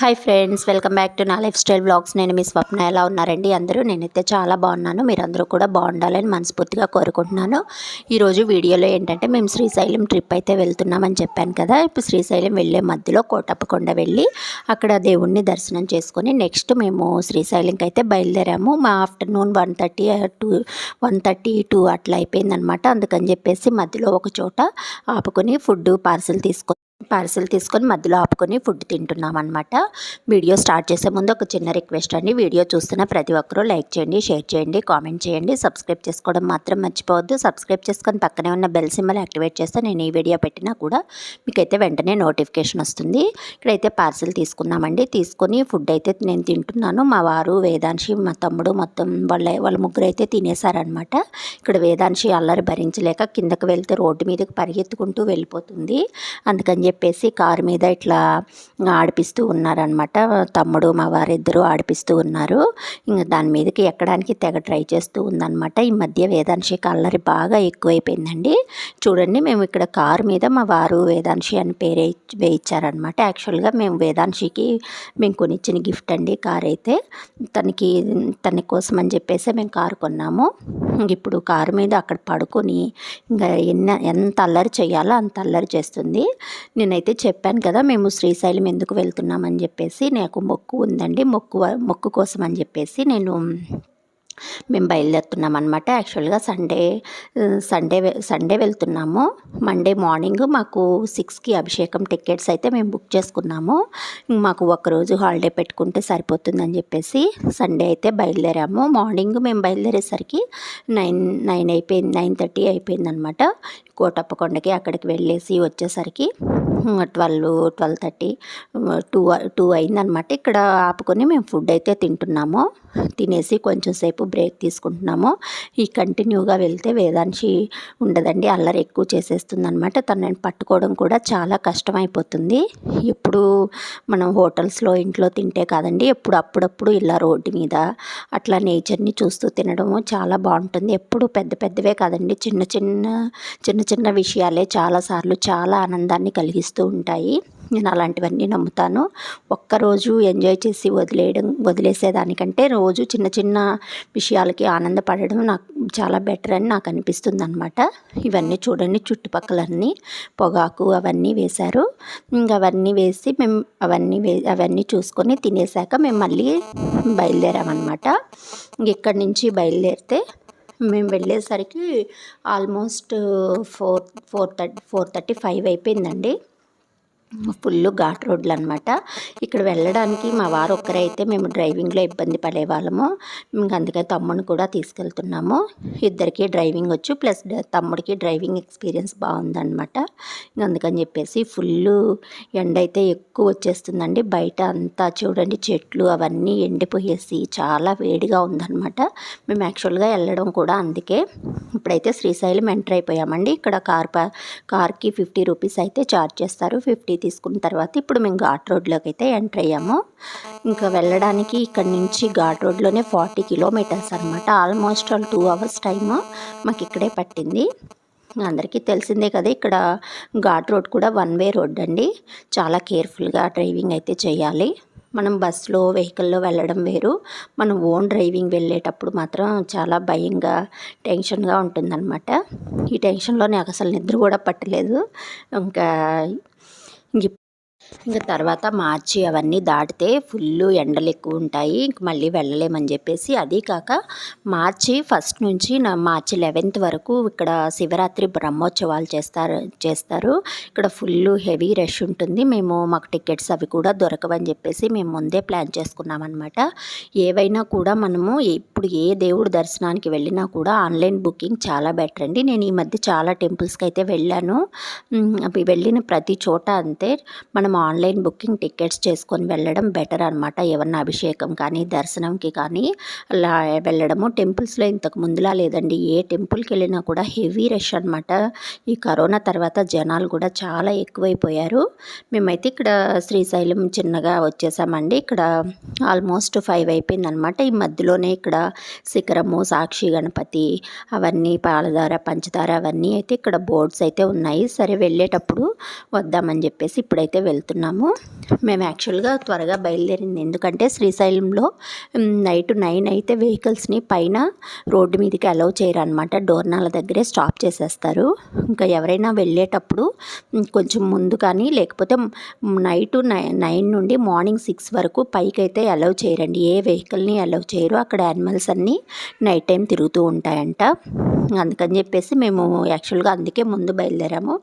Hi friends welcome back to నా lifestyle blogs నేను మీ స్వప్న. ఎలా ఉన్నారండి? అందరూ? నేనైతే చాలా బాగున్నాను. మీరందరూ కూడా బాగుండాలని మనస్ఫూర్తిగా కోరుకుంటున్నాను. ఈరోజు వీడియోలో ఏంటంటే మేము శ్రీశైలం ట్రిప్ అయితే వెళ్తున్నామని చెప్పాను కదా. ఇప్పుడు శ్రీశైలం వెళ్ళే మధ్యలో కోటప్పకొండ వెళ్ళి అక్కడ దేవుణ్ణి దర్శనం చేసుకొని నెక్స్ట్ మేము శ్రీశైలంకి అయితే బయలుదేరాము. మా afternoon one thirty two one thirty two అట్లా అయిపోయిందనమాట అందుకని చెప్పేసి మధ్యలో ఒక చోట ఆపుకొని ఫుడ్ పార్సిల్ తీసుకొని పార్సిల్ తీసుకొని మధ్యలో ఆపుకొని ఫుడ్ తింటున్నాం అనమాట వీడియో స్టార్ట్ చేసే ముందు ఒక చిన్న రిక్వెస్ట్ అండి. వీడియో చూస్తున్న ప్రతి ఒక్కరూ లైక్ చేయండి షేర్ చేయండి కామెంట్ చేయండి. సబ్స్క్రైబ్ చేసుకోవడం మాత్రం మర్చిపోవద్దు. సబ్స్క్రైబ్ చేసుకొని పక్కనే ఉన్న బెల్ సింబల్ యాక్టివేట్ చేస్తే నేను ఈ వీడియో పెట్టినా కూడా మీకైతే వెంటనే నోటిఫికేషన్ వస్తుంది. ఇక్కడైతే పార్సిల్ తీసుకున్నామండి. తీసుకొని ఫుడ్ అయితే నేను తింటున్నాను. మా వారు వేదాంశి మా తమ్ముడు మొత్తం వాళ్ళ వాళ్ళ ముగ్గురు అయితే తినేశారనమాట ఇక్కడ వేదాంశి అల్లరి భరించలేక కిందకి వెళ్తే రోడ్డు మీదకి పరిగెత్తుకుంటూ వెళ్ళిపోతుంది. అందుకని చెప్పేసి కారు మీద ఇట్లా ఆడిపిస్తూ ఉన్నారనమాట తమ్ముడు మా వారిద్దరూ ఆడిపిస్తూ ఉన్నారు. ఇంకా దాని మీదకి ఎక్కడానికి తెగ ట్రై చేస్తూ ఉందన్నమాట. ఈ మధ్య వేదాంశికి అల్లరి బాగా ఎక్కువైపోయిందండి. చూడండి మేము ఇక్కడ కారు మీద మా వారు వేదాంశి అని పేరు వేయించారనమాట యాక్చువల్గా మేము వేదాంశికి మేము కొనిచ్చిన గిఫ్ట్ అండి కార్ అయితే తనకి తన కోసం అని చెప్పేసి మేము కారు కొన్నాము. ఇప్పుడు కారు మీద అక్కడ పడుకొని ఇంకా ఎన్న ఎంత అల్లరి చేయాలో అంత అల్లరి చేస్తుంది. నేనైతే చెప్పాను కదా మేము శ్రీశైలం ఎందుకు వెళ్తున్నామని చెప్పేసి నాకు మొక్కు ఉందండి మొక్కు మొక్కు కోసం అని చెప్పేసి నేను మేము బయలుదేరుతున్నాం అనమాట యాక్చువల్గా సండే సండే సండే వెళ్తున్నాము. మండే మార్నింగ్ మాకు సిక్స్కి అభిషేకం టికెట్స్ అయితే మేము బుక్ చేసుకున్నాము. మాకు ఒకరోజు హాలిడే పెట్టుకుంటే సరిపోతుందని చెప్పేసి సండే అయితే బయలుదేరాము. మార్నింగ్ మేము బయలుదేరేసరికి నైన్ నైన్ అయిపోయింది నైన్ థర్టీ అయిపోయింది అనమాట కోటప్పకొండకి అక్కడికి వెళ్ళేసి వచ్చేసరికి twelve twelve thirty two two అయిందనమాట. ఇక్కడ ఆపుకొని మేము ఫుడ్ అయితే తింటున్నాము. తినేసి కొంచెం సేపు బ్రేక్ తీసుకుంటున్నాము. ఈ కంటిన్యూగా వెళ్తే వేదాంశి ఉండదండి. అల్లరి ఎక్కువ చేసేస్తుంది అనమాట తనని పట్టుకోవడం కూడా చాలా కష్టమైపోతుంది. ఎప్పుడు మనం హోటల్స్లో ఇంట్లో తింటే కాదండి ఎప్పుడు అప్పుడప్పుడు ఇలా రోడ్డు మీద అట్లా నేచర్ని చూస్తూ తినడము చాలా బాగుంటుంది. ఎప్పుడు పెద్ద పెద్దవే కాదండి చిన్న చిన్న చిన్న చిన్న విషయాలే చాలాసార్లు చాలా ఆనందాన్ని కలిగిస్తూ ఉంటాయి. నేను అలాంటివన్నీ నమ్ముతాను. ఒక్కరోజు ఎంజాయ్ చేసి వదిలేయడం వదిలేసేదానికంటే రోజు చిన్న చిన్న విషయాలకి ఆనందపడడం నాకు చాలా బెటర్ అని నాకు అనిపిస్తుంది అనమాట ఇవన్నీ చూడండి చుట్టుపక్కలన్నీ పొగాకు అవన్నీ వేశారు. ఇంకా అవన్నీ వేసి మేము అవన్నీ వే అవన్నీ చూసుకొని తినేసాక మేము మళ్ళీ బయలుదేరామన్నమాట. ఇక్కడి నుంచి బయలుదేరితే మేము వెళ్ళేసరికి almost four four thirty four thirty five అయిపోయిందండి. ఫుల్ ఘాట్ రోడ్లు అనమాట ఇక్కడ వెళ్ళడానికి మా వారు ఒక్కరే అయితే మేము డ్రైవింగ్లో ఇబ్బంది పడేవాళ్ళము. ఇంకా అందుకే తమ్ముడిని కూడా తీసుకెళ్తున్నాము. ఇద్దరికి డ్రైవింగ్ వచ్చు ప్లస్ తమ్ముడికి డ్రైవింగ్ ఎక్స్పీరియన్స్ బాగుందన్నమాట అందుకని చెప్పేసి ఫుల్ ఎండ అయితే ఎక్కువ వచ్చేస్తుందండి. బయట అంతా చూడండి చెట్లు అవన్నీ ఎండిపోయేసి చాలా వేడిగా ఉందన్నమాట మేము యాక్చువల్గా వెళ్ళడం కూడా అందుకే. ఇప్పుడైతే శ్రీశైలం ఎంటర్ అయిపోయామండి. ఇక్కడ కార్ కార్కి ఫిఫ్టీ రూపీస్ అయితే ఛార్జ్ చేస్తారు. ఫిఫ్టీ తీసుకున్న తర్వాత ఇప్పుడు మేము ఘాట్ రోడ్లోకి అయితే ఎంటర్ అయ్యాము. ఇంకా వెళ్ళడానికి ఇక్కడ నుంచి ఘాట్ రోడ్లోనే ఫార్టీ కిలోమీటర్స్ అనమాట almost all two hours time మాకు ఇక్కడే పట్టింది. అందరికీ తెలిసిందే కదా ఇక్కడ ఘాట్ రోడ్ కూడా వన్ వే రోడ్ అండి. చాలా కేర్ఫుల్గా డ్రైవింగ్ అయితే చేయాలి. మనం బస్సులో వెహికల్లో వెళ్ళడం వేరు. మనం ఓన్ డ్రైవింగ్ వెళ్ళేటప్పుడు మాత్రం చాలా భయంగా టెన్షన్గా ఉంటుందన్నమాట. ఈ టెన్షన్లో నాకు అసలు నిద్ర కూడా పట్టలేదు. ఇంకా гип ఇంకా తర్వాత మార్చి అవన్నీ దాటితే ఫుల్ ఎండలు ఎక్కువ ఉంటాయి. ఇంక మళ్ళీ వెళ్ళలేమని చెప్పేసి అది కాక మార్చి ఫస్ట్ నుంచి నా మార్చి లెవెన్త్ వరకు ఇక్కడ శివరాత్రి బ్రహ్మోత్సవాలు చేస్తారు చేస్తారు. ఇక్కడ ఫుల్ హెవీ రష్ ఉంటుంది. మేము మాకు టికెట్స్ అవి కూడా దొరకవని చెప్పేసి మేము ముందే ప్లాన్ చేసుకున్నామన్నమాట. ఏవైనా కూడా మనము ఇప్పుడు ఏ దేవుడు దర్శనానికి వెళ్ళినా కూడా ఆన్లైన్ బుకింగ్ చాలా బెటర్ అండి. నేను ఈ మధ్య చాలా టెంపుల్స్కి అయితే వెళ్ళాను. వెళ్ళిన ప్రతి చోట అంతే. మనం ఆన్లైన్ బుకింగ్ టికెట్స్ చేసుకొని వెళ్ళడం బెటర్ అనమాట ఏమన్నా అభిషేకం కానీ దర్శనంకి కానీ అలా వెళ్ళడము టెంపుల్స్లో ఇంతకు ముందులా లేదండి. ఏ టెంపుల్కి వెళ్ళినా కూడా హెవీ రష్ అనమాట ఈ కరోనా తర్వాత జనాలు కూడా చాలా ఎక్కువైపోయారు. మేమైతే ఇక్కడ శ్రీశైలం చిన్నగా వచ్చేసామండి. ఇక్కడ ఆల్మోస్ట్ ఫైవ్ అయిపోయిందనమాట ఈ మధ్యలోనే ఇక్కడ శిఖరము సాక్షి గణపతి అవన్నీ పాలధార పంచదార అవన్నీ అయితే ఇక్కడ బోర్డ్స్ అయితే ఉన్నాయి. సరే వెళ్ళేటప్పుడు వద్దామని చెప్పేసి ఇప్పుడైతే వెళ్తాం వెళ్తున్నాము మేము యాక్చువల్గా త్వరగా బయలుదేరింది. ఎందుకంటే శ్రీశైలంలో నైట్ నైన్ అయితే వెహికల్స్ని పైన రోడ్డు మీదకి అలౌ చేయరు అనమాట డోర్నాల దగ్గరే స్టాప్ చేసేస్తారు. ఇంకా ఎవరైనా వెళ్ళేటప్పుడు కొంచెం ముందు కానీ లేకపోతే నైట్ నైన్ నుండి మార్నింగ్ సిక్స్ వరకు పైకి అయితే అలౌ చేయరండి. ఏ వెహికల్ని అలౌ చేయరు అక్కడ యానిమల్స్ అన్నీ నైట్ టైం తిరుగుతూ ఉంటాయంట. అందుకని చెప్పేసి మేము యాక్చువల్గా అందుకే ముందు బయలుదేరాము.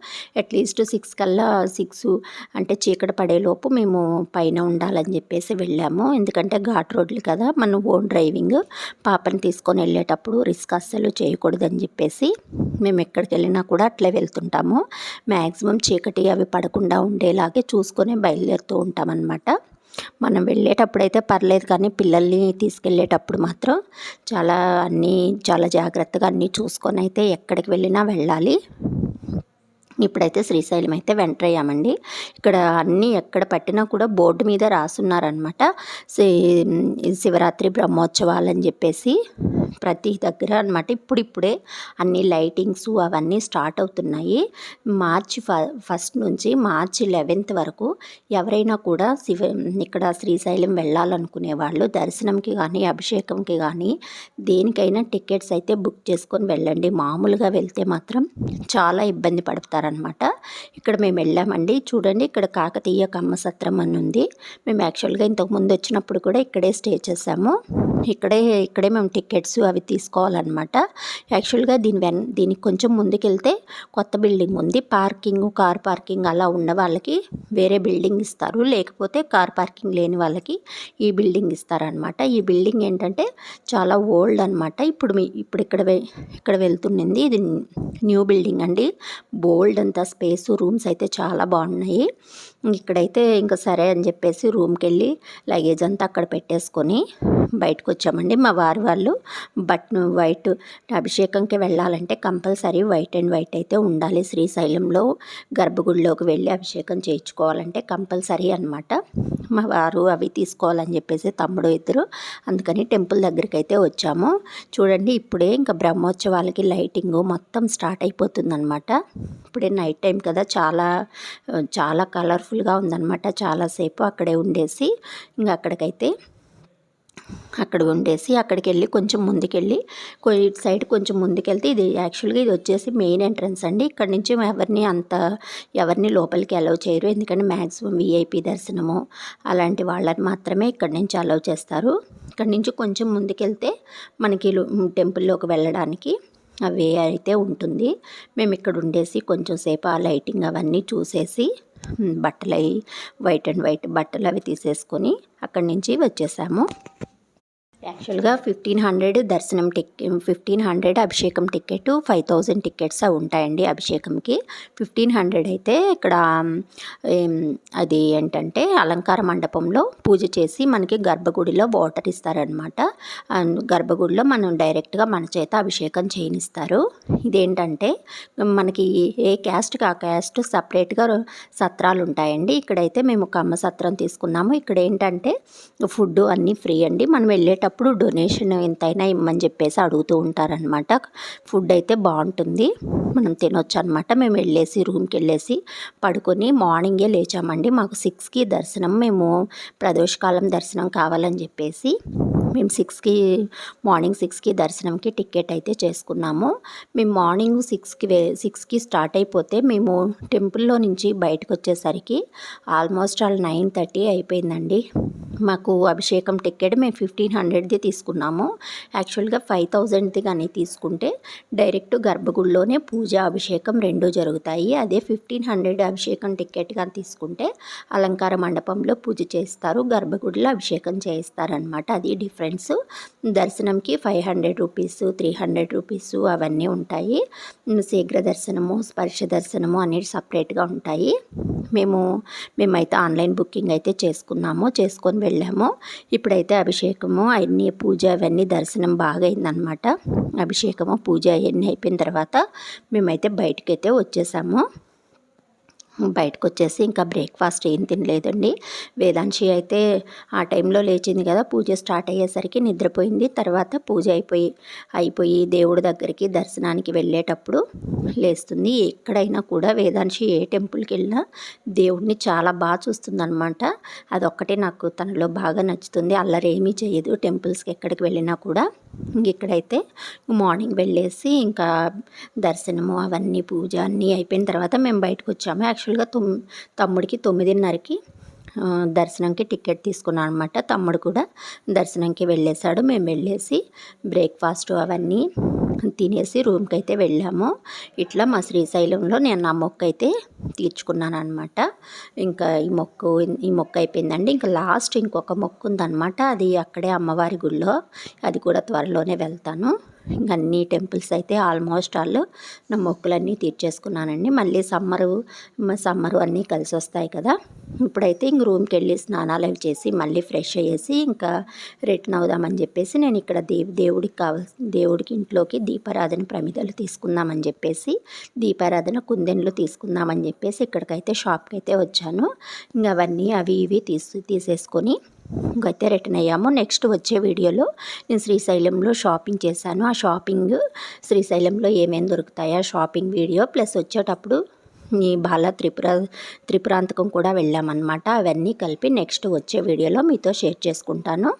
అట్లీస్ట్ సిక్స్ కల్లా సిక్స్ అంటే చీకటి పడేలోపు మేము పైన ఉండాలని చెప్పేసి వెళ్ళాము. ఎందుకంటే ఘాట్ రోడ్లు కదా మనం ఓన్ డ్రైవింగ్. పాపని తీసుకొని వెళ్ళేటప్పుడు రిస్క్ అస్సలు చేయకూడదని చెప్పేసి మేము ఎక్కడికి వెళ్ళినా కూడా అట్లే వెళ్తుంటాము. మ్యాక్సిమం చీకటి అవి పడకుండా ఉండేలాగే చూసుకొని బయలుదేరుతూ ఉంటామన్నమాట. మనం వెళ్ళేటప్పుడు అయితే పర్లేదు కానీ పిల్లల్ని తీసుకెళ్ళేటప్పుడు మాత్రం చాలా అన్నీ చాలా జాగ్రత్తగా అన్నీ చూసుకొని అయితే ఎక్కడికి వెళ్ళినా వెళ్ళాలి. ఇప్పుడైతే శ్రీశైలం అయితే వెంటర్ అయ్యామండి. ఇక్కడ అన్నీ ఎక్కడ పట్టినా కూడా బోర్డు మీద రాసున్నారనమాట శివరాత్రి బ్రహ్మోత్సవాలు అని చెప్పేసి. ప్రతి దగ్గర అనమాట ఇప్పుడిప్పుడే అన్ని లైటింగ్స్ అవన్నీ స్టార్ట్ అవుతున్నాయి. మార్చి ఫ ఫస్ట్ నుంచి మార్చి లెవెన్త్ వరకు ఎవరైనా కూడా శివ ఇక్కడ శ్రీశైలం వెళ్ళాలనుకునే వాళ్ళు దర్శనంకి కానీ అభిషేకంకి కానీ దేనికైనా టికెట్స్ అయితే బుక్ చేసుకొని వెళ్ళండి. మామూలుగా వెళ్తే మాత్రం చాలా ఇబ్బంది పడతారనమాట ఇక్కడ మేము వెళ్ళామండి. చూడండి ఇక్కడ కాకతీయ కమ్మ సత్రం అని ఉంది. మేము యాక్చువల్గా ఇంతకు ముందు వచ్చినప్పుడు కూడా ఇక్కడే స్టే చేసాము ఇక్కడే ఇక్కడే మేము టికెట్స్ అవి తీసుకోవాలన్నమాట. యాక్చువల్గా దీని వెన్ దీనికి కొంచెం ముందుకెళ్తే కొత్త బిల్డింగ్ ఉంది. పార్కింగ్ కార్ పార్కింగ్ అలా ఉన్న వాళ్ళకి వేరే బిల్డింగ్ ఇస్తారు. లేకపోతే కార్ పార్కింగ్ లేని వాళ్ళకి ఈ బిల్డింగ్ ఇస్తారనమాట ఈ బిల్డింగ్ ఏంటంటే చాలా ఓల్డ్ అనమాట ఇప్పుడు మీ ఇప్పుడు ఇక్కడ ఇక్కడ వెళ్తున్నది ఇది న్యూ బిల్డింగ్ అండి. బోల్డ్ అంతా స్పేస్ రూమ్స్ అయితే చాలా బాగున్నాయి. ఇక్కడైతే ఇంకా సరే అని చెప్పేసి రూమ్కి వెళ్ళి లగేజ్ అంతా అక్కడ పెట్టేసుకొని బయటకు వచ్చామండి మా వారి వాళ్ళు బట్ వైట్ అభిషేకంకి వెళ్ళాలంటే కంపల్సరీ వైట్ అండ్ వైట్ అయితే ఉండాలి. శ్రీశైలంలో గర్భగుడిలోకి వెళ్ళి అభిషేకం చేయించుకోవాలంటే కంపల్సరీ అనమాట మా వారు అవి తీసుకోవాలని చెప్పేసి తమ్ముడు ఇద్దరు అందుకని టెంపుల్ దగ్గరికి అయితే వచ్చాము. చూడండి ఇప్పుడే ఇంకా బ్రహ్మోత్సవాలకి లైటింగ్ మొత్తం స్టార్ట్ అయిపోతుందన్నమాట. ఇప్పుడే నైట్ టైం కదా చాలా చాలా కలర్ఫుల్గా ఉందన్నమాట. చాలాసేపు అక్కడే ఉండేసి ఇంకా అక్కడికైతే అక్కడ ఉండేసి అక్కడికి వెళ్ళి కొంచెం ముందుకెళ్ళి ఇటు సైడ్ కొంచెం ముందుకెళ్తే ఇది యాక్చువల్గా ఇది వచ్చేసి మెయిన్ ఎంట్రన్స్ అండి. ఇక్కడ నుంచి ఎవరిని అంత ఎవరిని లోపలికి అలౌ చేయరు. ఎందుకంటే మ్యాక్సిమం విఐపి దర్శనము అలాంటి వాళ్ళని మాత్రమే ఇక్కడ నుంచి అలౌ చేస్తారు. ఇక్కడ నుంచి కొంచెం ముందుకెళ్తే మనకి టెంపుల్లోకి వెళ్ళడానికి అవే అయితే ఉంటుంది. మేము ఇక్కడ ఉండేసి కొంచెం సేపు ఆ లైటింగ్ అవన్నీ చూసేసి బట్టలు అవి వైట్ అండ్ వైట్ బట్టలు అవి తీసేసుకొని అక్కడి నుంచి వచ్చేసాము. యాక్చువల్గా ఫిఫ్టీన్ హండ్రెడ్ దర్శనం టిక్ ఫిఫ్టీన్ హండ్రెడ్ అభిషేకం టికెట్ ఫైవ్ థౌజండ్ టికెట్స్ ఉంటాయండి అభిషేకంకి. ఫిఫ్టీన్ హండ్రెడ్ అయితే ఇక్కడ అది ఏంటంటే అలంకార మండపంలో పూజ చేసి మనకి గర్భగుడిలో వాటర్ ఇస్తారనమాట గర్భగుడిలో మనం డైరెక్ట్గా మన చేత అభిషేకం చేయనిస్తారు. ఇదేంటంటే మనకి ఏ క్యాస్ట్కి ఆ క్యాస్ట్ సపరేట్గా సత్రాలు ఉంటాయండి ఇక్కడైతే మేము కమ్మ సత్రం తీసుకున్నాము. ఇక్కడ ఏంటంటే ఫుడ్ అన్నీ ఫ్రీ అండి. మనం వెళ్ళేటప్పుడు అప్పుడు డొనేషన్ ఎంతైనా ఇమ్మని చెప్పేసి అడుగుతూ ఉంటారనమాట ఫుడ్ అయితే బాగుంటుంది. మనం తినొచ్చు అనమాట మేము వెళ్ళేసి రూమ్కి వెళ్ళేసి పడుకొని మార్నింగే లేచామండి. మాకు సిక్స్కి దర్శనం. మేము ప్రదోషకాలం దర్శనం కావాలని చెప్పేసి మేము సిక్స్కి మార్నింగ్ సిక్స్కి దర్శనంకి టికెట్ అయితే చేసుకున్నాము. మేము మార్నింగ్ సిక్స్కి వే సిక్స్కి స్టార్ట్ అయిపోతే మేము టెంపుల్లో నుంచి బయటకు వచ్చేసరికి ఆల్మోస్ట్ ఆల్ నైన్ థర్టీ అయిపోయిందండి. మాకు అభిషేకం టికెట్ మేము ఫిఫ్టీన్ హండ్రెడ్ది తీసుకున్నాము. యాక్చువల్గా ఫైవ్ థౌజండ్ది కానీ తీసుకుంటే డైరెక్ట్ గర్భగుడిలోనే పూజ అభిషేకం రెండు జరుగుతాయి. అదే ఫిఫ్టీన్ హండ్రెడ్ అభిషేకం టికెట్ కానీ తీసుకుంటే అలంకార మండపంలో పూజ చేస్తారు గర్భగుడిలో అభిషేకం చేయిస్తారనమాట అది డిఫరెంట్ ఫ్రెండ్స్ దర్శనంకి five hundred rupees three hundred rupees అవన్నీ ఉంటాయి. శీఘ్ర దర్శనము స్పర్శ దర్శనము అనేవి సపరేట్గా ఉంటాయి. మేము మేమైతే ఆన్లైన్ బుకింగ్ అయితే చేసుకున్నాము చేసుకొని వెళ్ళాము. ఇప్పుడైతే అభిషేకము అవన్నీ పూజ అవన్నీ దర్శనం బాగా అయిందనమాట అభిషేకము పూజ అవన్నీ అయిపోయిన తర్వాత మేమైతే బయటకైతే వచ్చేసాము. బయటకు వచ్చేసి ఇంకా బ్రేక్ఫాస్ట్ ఏం తినలేదండి. వేదాంశి అయితే ఆ టైంలో లేచింది కదా పూజ స్టార్ట్ అయ్యేసరికి నిద్రపోయింది. తర్వాత పూజ అయిపోయి అయిపోయి దేవుడి దగ్గరికి దర్శనానికి వెళ్ళేటప్పుడు లేస్తుంది. ఎక్కడైనా కూడా వేదాంశి ఏ టెంపుల్కి వెళ్ళినా దేవుడిని చాలా బాగా చూస్తుందన్నమాట. అదొక్కటే నాకు తనలో బాగా నచ్చుతుంది. అల్లరేమీ చేయదు టెంపుల్స్కి ఎక్కడికి వెళ్ళినా కూడా. ఇక్కడైతే మార్నింగ్ వెళ్ళేసి ఇంకా దర్శనము అవన్నీ పూజ అన్నీ అయిపోయిన తర్వాత మేము బయటకు వచ్చాము. యాక్చువల్గా తొమ్ తమ్ముడికి తొమ్మిదిన్నరకి దర్శనంకి టికెట్ తీసుకున్నాను అనమాట తమ్ముడు కూడా దర్శనంకి వెళ్ళేశాడు. మేము వెళ్ళేసి బ్రేక్ఫాస్ట్ అవన్నీ తినేసి రూమ్కి అయితే వెళ్ళాము. ఇట్లా మా శ్రీశైలంలో నేను నా మొక్క అయితే తీర్చుకున్నాను అనమాట ఇంకా ఈ మొక్కు ఈ మొక్క అయిపోయిందండి. ఇంకా లాస్ట్ ఇంకొక మొక్కు ఉందన్నమాట అది అక్కడే అమ్మవారి గుళ్ళో. అది కూడా త్వరలోనే వెళ్తాను. ఇంక అన్ని టెంపుల్స్ అయితే ఆల్మోస్ట్ ఆల్ నా మొక్కులన్నీ తీర్చేసుకున్నానండి. మళ్ళీ సమ్మరు సమ్మరు అన్నీ కలిసి వస్తాయి కదా. ఇప్పుడైతే ఇంక రూమ్కి వెళ్ళి స్నానాలు అవి చేసి మళ్ళీ ఫ్రెష్ అయ్యేసి ఇంకా రిటర్న్ అవుదామని చెప్పేసి నేను ఇక్కడ దేవ్ దేవుడికి కావాల్సిన దేవుడికి ఇంట్లోకి దీపారాధన ప్రమిదలు తీసుకుందామని చెప్పేసి దీపారాధన కుందెన్లు తీసుకుందామని చెప్పేసి ఇక్కడికైతే షాప్కి అయితే వచ్చాను. ఇంకా అవన్నీ అవి ఇవి తీసి తీసేసుకొని అయితే రిటర్న్ అయ్యాము. నెక్స్ట్ వచ్చే వీడియోలో నేను శ్రీశైలంలో షాపింగ్ చేశాను. ఆ షాపింగ్ శ్రీశైలంలో ఏమేమి దొరుకుతాయో ఆ షాపింగ్ వీడియో ప్లస్ వచ్చేటప్పుడు ఈ బాల త్రిపుర త్రిపురాంతకం కూడా వెళ్ళామన్నమాట. అవన్నీ కలిపి నెక్స్ట్ వచ్చే వీడియోలో మీతో షేర్ చేసుకుంటాను.